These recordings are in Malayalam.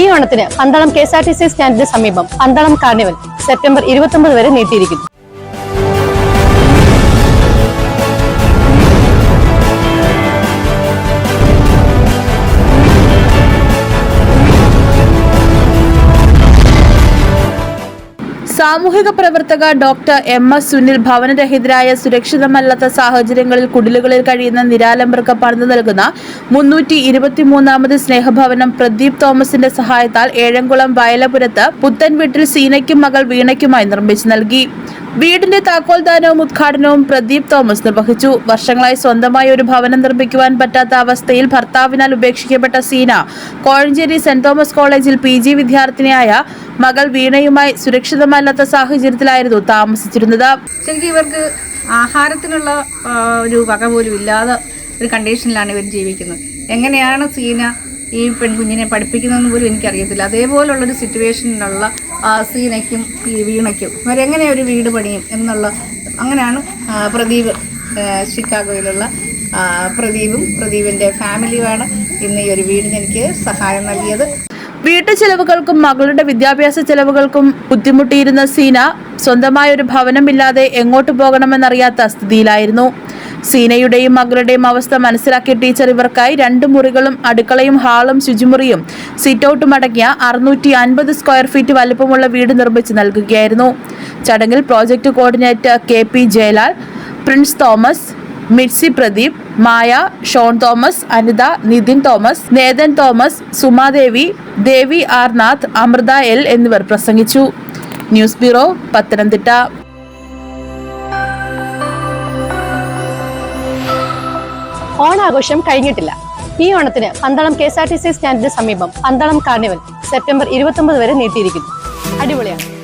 ഈ ഓണത്തിന് Pandalam K S R T C സ്റ്റാൻഡിന് സമീപം പന്തളം കാർണിവൽ സെപ്റ്റംബർ ഇരുപത്തൊമ്പത് വരെ നീട്ടിയിരിക്കുന്നു. സാമൂഹിക പ്രവർത്തക ഡോക്ടർ എം എസ് സുനിൽ ഭവനരഹിതരായ സുരക്ഷിതമല്ലാത്ത സാഹചര്യങ്ങളിൽ കുടിലുകളിൽ കഴിയുന്ന നിരാലംബർക്ക് പണിതു നൽകുന്ന മുന്നൂറ്റി ഇരുപത്തിമൂന്നാമത് സ്നേഹഭവനം പ്രദീപ് തോമസിന്റെ സഹായത്താൽ ഏഴംകുളം വയലപുരത്ത് പുത്തൻ വീട്ടിൽ സീനയ്ക്കും മകൾ വീണയ്ക്കുമായി നിർമ്മിച്ചു നൽകി. വീടിന്റെ താക്കോൽദാനവും ഉദ്ഘാടനവും പ്രദീപ് തോമസ് നിർവഹിച്ചു. വർഷങ്ങളായി സ്വന്തമായി ഒരു ഭവനം നിർമ്മിക്കുവാൻ പറ്റാത്ത അവസ്ഥയിൽ ഭർത്താവിനാൽ ഉപേക്ഷിക്കപ്പെട്ട സീന കോഴഞ്ചേരി സെന്റ് തോമസ് കോളേജിൽ പി ജി വിദ്യാർത്ഥിനിയായ മകൾ വീണയുമായി സുരക്ഷിതമല്ലാത്ത സാഹചര്യത്തിലായിരുന്നു താമസിച്ചിരുന്നത്. ശരിക്കും ഇവർക്ക് ആഹാരത്തിനുള്ള ഒരു വക പോലും ഇല്ലാതെ ഒരു കണ്ടീഷനിലാണ് ഇവർ ജീവിക്കുന്നത്. എങ്ങനെയാണ് സീന ഈ പെൺകുഞ്ഞിനെ പഠിപ്പിക്കുന്നതെന്ന് പോലും എനിക്കറിയത്തില്ല. അതേപോലുള്ളൊരു സിറ്റുവേഷനിലുള്ള സീനയ്ക്കും ഈ വീണയ്ക്കും ഇവരെങ്ങനെ ഒരു വീട് പണിയും എന്നുള്ള അങ്ങനെയാണ് പ്രദീപ് ഷിക്കാഗോയിലുള്ള പ്രദീപും പ്രദീപിന്റെ ഫാമിലിയുമാണ് ഇന്ന് ഈ ഒരു വീടിന് എനിക്ക് സഹായം നൽകിയത്. വീട്ടു ചെലവുകൾക്കും മകളുടെ വിദ്യാഭ്യാസ ചെലവുകൾക്കും ബുദ്ധിമുട്ടിയിരുന്ന സീന സ്വന്തമായ ഒരു ഭവനമില്ലാതെ എങ്ങോട്ട് പോകണമെന്നറിയാത്ത സ്ഥിതിയിലായിരുന്നു. സീനയുടെയും മകളുടെയും അവസ്ഥ മനസ്സിലാക്കിയ ടീച്ചർ ഇവർക്കായി രണ്ട് മുറികളും അടുക്കളയും ഹാളും ശുചിമുറിയും സിറ്റൗട്ടും അടങ്ങിയ അറുന്നൂറ്റി അൻപത് സ്ക്വയർ ഫീറ്റ് വലുപ്പമുള്ള വീട് നിർമ്മിച്ച് നൽകുകയായിരുന്നു. ചടങ്ങിൽ project coordinator K P Jayalal Prince Thomas Midsy Pradeep Maya Shaun Thomas Anitha Nithin Thomas Nathan Thomas Sumadevi Devi R Nath Amritha L എന്നിവർ പ്രസംഗിച്ചു. News bureau Pathanamthitta. ഓണാഘോഷം കഴിഞ്ഞിട്ടില്ല. ഈ ഓണത്തിന് Pandalam K S R T C സ്റ്റാൻഡിന് സമീപം പന്തളം കാർണിവൽ സെപ്റ്റംബർ ഇരുപത്തൊമ്പത് വരെ നീട്ടിയിരിക്കുന്നു. അടിപൊളിയാണ്.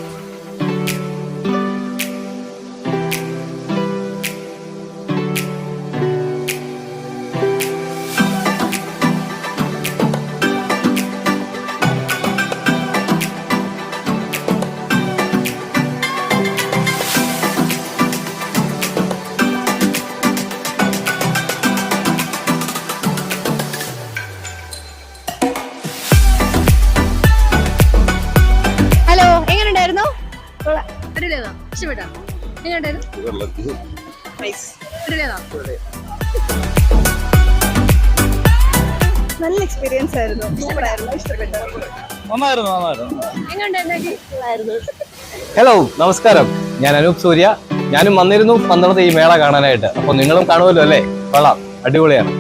അടിപൊളിയാണോ ഇഷ്ടപ്പെട്ടോ എങ്ങനെയുണ്ടായിരുന്നു. അടിപൊളിയാണോ നല്ല എക്സ്പീരിയൻസ് ആയിരുന്നു. ഹലോ നമസ്കാരം. ഞാൻ അനൂപ് സൂര്യ. ഞാനും വന്നിരുന്നു പന്തളത്ത് ഈ മേള കാണാനായിട്ട്. അപ്പൊ നിങ്ങളും കാണുമല്ലോ അല്ലേ? കൊള്ളാം. അടിപൊളിയാണ്.